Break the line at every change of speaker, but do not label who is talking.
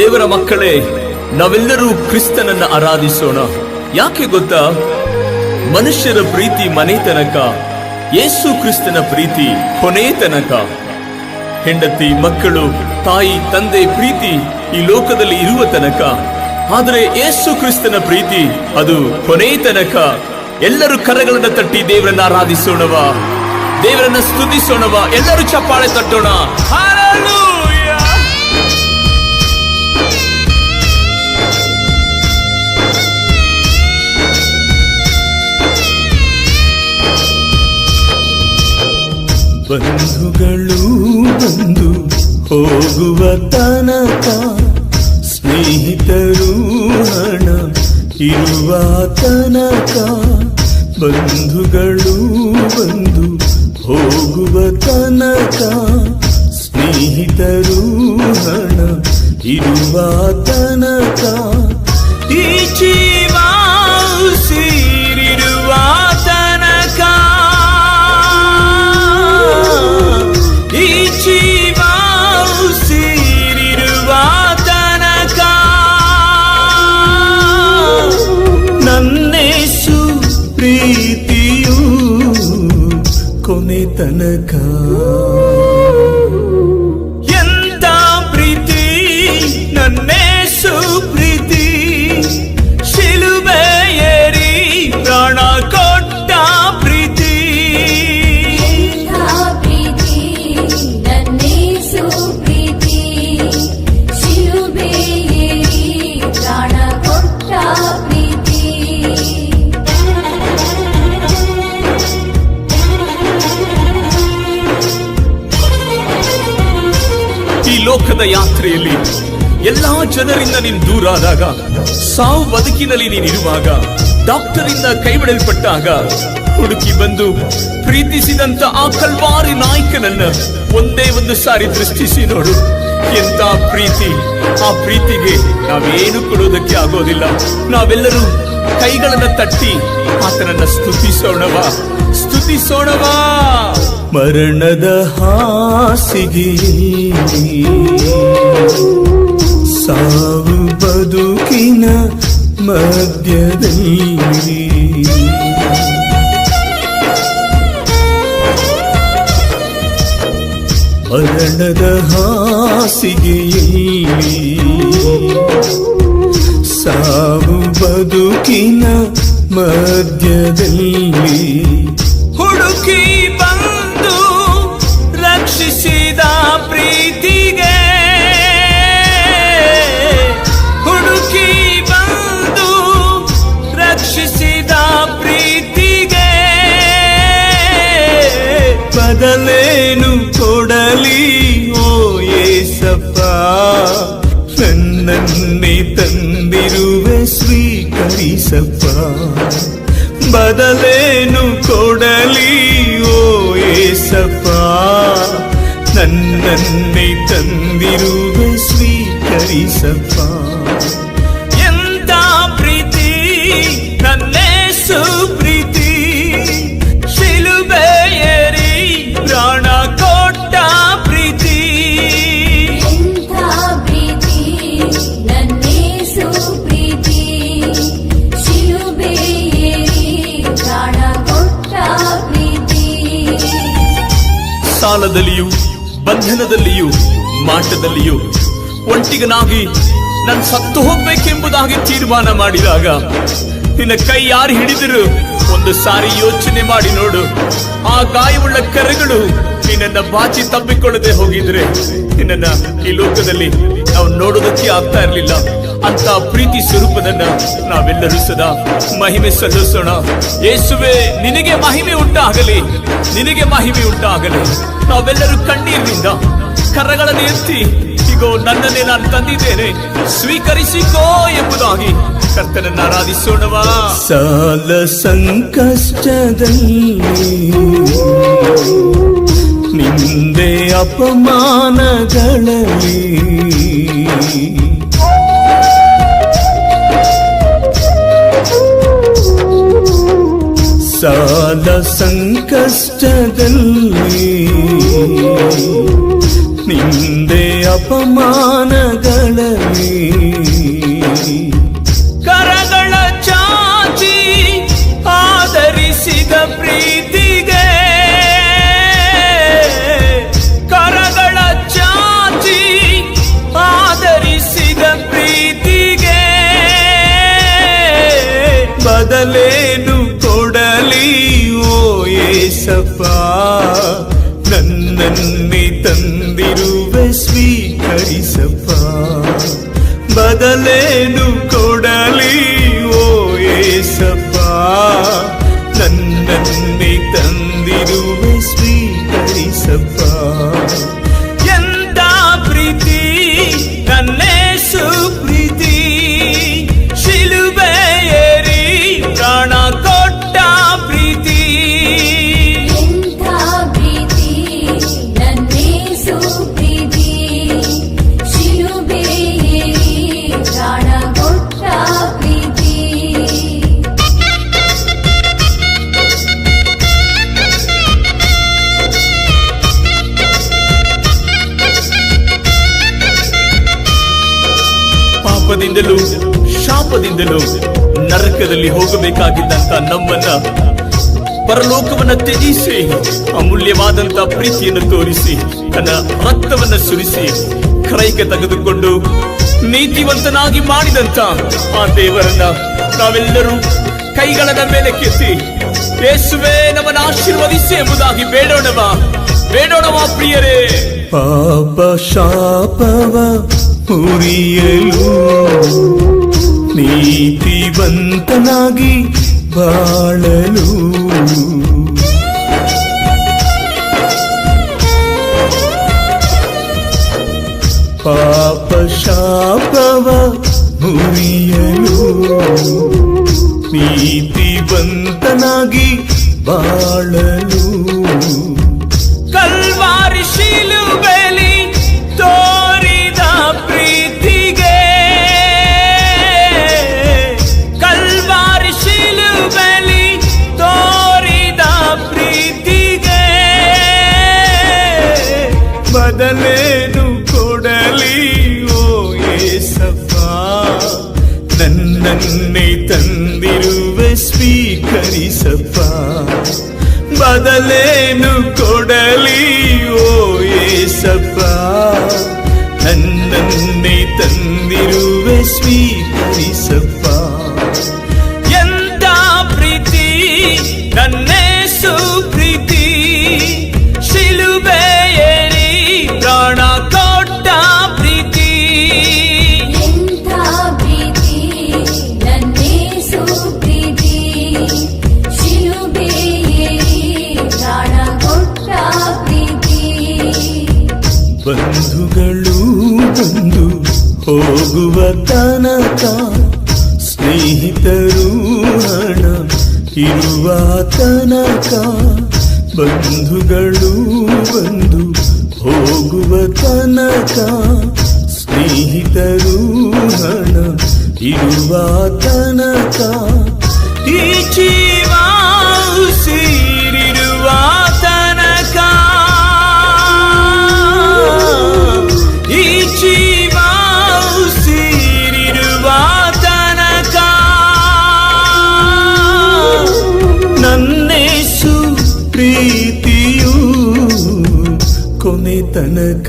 ದೇವರ ಮಕ್ಕಳೇ, ನಾವೆಲ್ಲರೂ ಕ್ರಿಸ್ತನನ್ನ ಆರಾಧಿಸೋಣ. ಯಾಕೆ ಗೊತ್ತಾ? ಮನುಷ್ಯರ ಪ್ರೀತಿ ಮನೆ ತನಕ, ಯೇಸು ಕ್ರಿಸ್ತನ ಪ್ರೀತಿ ಕೊನೆ ತನಕ. ಹೆಂಡತಿ, ಮಕ್ಕಳು, ತಾಯಿ, ತಂದೆ ಪ್ರೀತಿ ಈ ಲೋಕದಲ್ಲಿ ಇರುವ ತನಕ. ಆದರೆ ಯೇಸು ಕ್ರಿಸ್ತನ ಪ್ರೀತಿ ಅದು ಕೊನೆ ತನಕ. ಎಲ್ಲರೂ ಕರಗಳನ್ನ ತಟ್ಟಿ ದೇವರನ್ನ ಆರಾಧಿಸೋಣವಾ. ದೇವರನ್ನ ಸ್ತುತಿಸೋಣವಾ. ಎಲ್ಲರೂ ಚಪ್ಪಾಳೆ ತಟ್ಟೋಣ. ಬಂಧುಗಳು ಬಂದು ಹೋಗುವ ತನಕ ಸ್ನೇಹಿತರು ಹಣ ಇರುವ ತನಕ ಬಂಧುಗಳು ಬಂದು ಹೋಗುವ ತನಕ ಸ್ನೇಹಿತರು ಹಣ ಇರುವ ತನಕ ತನಕ ಜನರಿಂದ ನೀನು ದೂರ ಆದಾಗ ಸಾವು ಬದುಕಿನಲ್ಲಿ ನೀನಿರುವಾಗ ಡಾಕ್ಟರಿಂದ ಕೈಬಿಡಲ್ಪಟ್ಟಾಗ, ಹುಡುಕಿ ಬಂದು ಪ್ರೀತಿಸಿದಂತ ಆ ಕಲ್ವಾರಿ ನಾಯಕನನ್ನ ಒಂದೇ ಒಂದು ಸಾರಿ ದೃಷ್ಟಿಸಿ ನೋಡು. ಎಂತ ಪ್ರೀತಿ? ಆ ಪ್ರೀತಿಗೆ ನಾವೇನು ಕೊಡೋದಕ್ಕೆ ಆಗೋದಿಲ್ಲ. ನಾವೆಲ್ಲರೂ ಕೈಗಳನ್ನ ತಟ್ಟಿ ಆತನನ್ನ ಸ್ತುತಿಸೋಣವಾ ಸ್ತುತಿಸೋಣವಾ. ಮರಣದ ಹಾಸಿಗೆ. ಸಾವು ಬದುಕಿನ ಮಧ್ಯದಲ್ಲಿ ಮರಣದ ಹಾಸಿಗೆಯಲ್ಲಿ ಸಾವು ಬದುಕಿನ ಮಧ್ಯದಲ್ಲಿ ನನ್ನನ್ನೇ ತಂದಿರುವೆ ಸ್ವೀಕರಿಸಪ್ಪ ಎಂತ ಪ್ರೀತಿ ನನ್ನೇಸು ಪ್ರೀತಿ ಶಿಲುಬೆಯೇರಿ ಪ್ರಾಣ ಕೊಟ್ಟ ಪ್ರೀತಿ
ಎಂಥ
ಬಂಧನದಲ್ಲಿಯೂ ಮಾಟದಲ್ಲಿಯೂ ಒಂಟಿಗನಾಗಿ ನಾನು ಸತ್ತು ಹೋಗ್ಬೇಕೆಂಬುದಾಗಿ ತೀರ್ಮಾನ ಮಾಡಿದಾಗ, ನಿನ್ನ ಕೈ ಯಾರು ಹಿಡಿದರು? ಒಂದು ಸಾರಿ ಯೋಚನೆ ಮಾಡಿ ನೋಡು. ಆ ಗಾಯವುಳ್ಳ ಕರೆಗಳು ನಿನ್ನ ಬಾಚಿ ತಬ್ಬಿಕೊಳ್ಳದೆ ಹೋಗಿದ್ರೆ, ನಿನ್ನನ್ನ ಈ ಲೋಕದಲ್ಲಿ ನಾವು ನೋಡೋದಕ್ಕೆ ಆಗ್ತಾ ಇರಲಿಲ್ಲ. ಅಂತ ಪ್ರೀತಿ ಸ್ವರೂಪದನ್ನ ನಾವೆಲ್ಲರೂ ಸದಾ ಮಹಿಮೆ ಸಲ್ಲಿಸೋಣ. ಯೇಸುವೆ, ನಿನಗೆ ಮಹಿಮೆ ಉಂಟಾಗಲಿ. ನಿನಗೆ ಮಹಿಮೆ ಉಂಟಾಗಲಿ. ನಾವೆಲ್ಲರೂ ಕಣ್ಣೀರಿನಿಂದ ಕರಗಳನ್ನು ಎತ್ತಿ, ಇಗೋ, ನನ್ನನ್ನೇ ನಾನು ತಂದಿದ್ದೇನೆ. ಸ್ವೀಕರಿಸಿಕೋ ಎಂಬುದಾಗಿ ಕರ್ತನನ್ನ ಆರಾಧಿಸೋಣವಾ. ಸಾಲ ಸಂಕಷ್ಟದಲ್ಲಿ ನಿಂದೆ ಅಪಮಾನಗಳಲ್ಲಿ ಸಾಲ ಸಂಕಷ್ಟದಲ್ಲಿ ನಿಂದೆ ಅಪಮಾನಗಳಲ್ಲಿ ಬದಲೇನು ಪಾಪದಿಂದಲೂ ಶಾಪದಿಂದಲೂ ನರಕದಲ್ಲಿ ಹೋಗಬೇಕಾಗಿದ್ದಂತ ನಮ್ಮನ್ನ ಪರಲೋಕವನ್ನ ತ್ಯಜಿಸಿ, ಅಮೂಲ್ಯವಾದಂತ ಪ್ರೀತಿಯನ್ನು ತೋರಿಸಿ, ತನ್ನ ರಕ್ತವನ್ನ ಸುರಿಸಿ, ಕ್ರೈಗೆ ತೆಗೆದುಕೊಂಡು ನೀತಿವಂತನಾಗಿ ಮಾಡಿದಂತ ಆ ದೇವರನ್ನ ನಾವೆಲ್ಲರೂ ಕೈಗಳನ್ನ ಮೇಲೆ ಕೆತ್ತಿ, ಯೇಸುವೆ, ನಮ್ಮನ್ನ ಆಶೀರ್ವದಿಸಿ ಎಂಬುದಾಗಿ ಬೇಡೋಣವಾ ಬೇಡೋಣವಾ ಪ್ರಿಯರೇ. ಪಾಪ ಶಾಪವ ಮುರಿಯಲು ನೀತಿವಂತನಾಗಿ ಬಾಳಲು. ಪಾಪ ಶಾಪವ ಮುರಿಯಲು ನೀತಿವಂತನಾಗಿ ಬಾಳಲು. ಬದಲೇನು ಕೊಡಲಿ ಓ ಏಸಪ್ಪ ನನ್ನನ್ನೇ ತಂದಿರುವೆ ಬಂಧುಗಳು ಬಂದು ಹೋಗುವ ತನಕ ಸ್ನೇಹಿತರು ಹಣ ಇರುವ ತನಕ ಬಂಧುಗಳು ಬಂದು ಹೋಗುವ ತನಕ ಸ್ನೇಹಿತರು ಹಣ ಇರುವ ತನಕ ತನಕ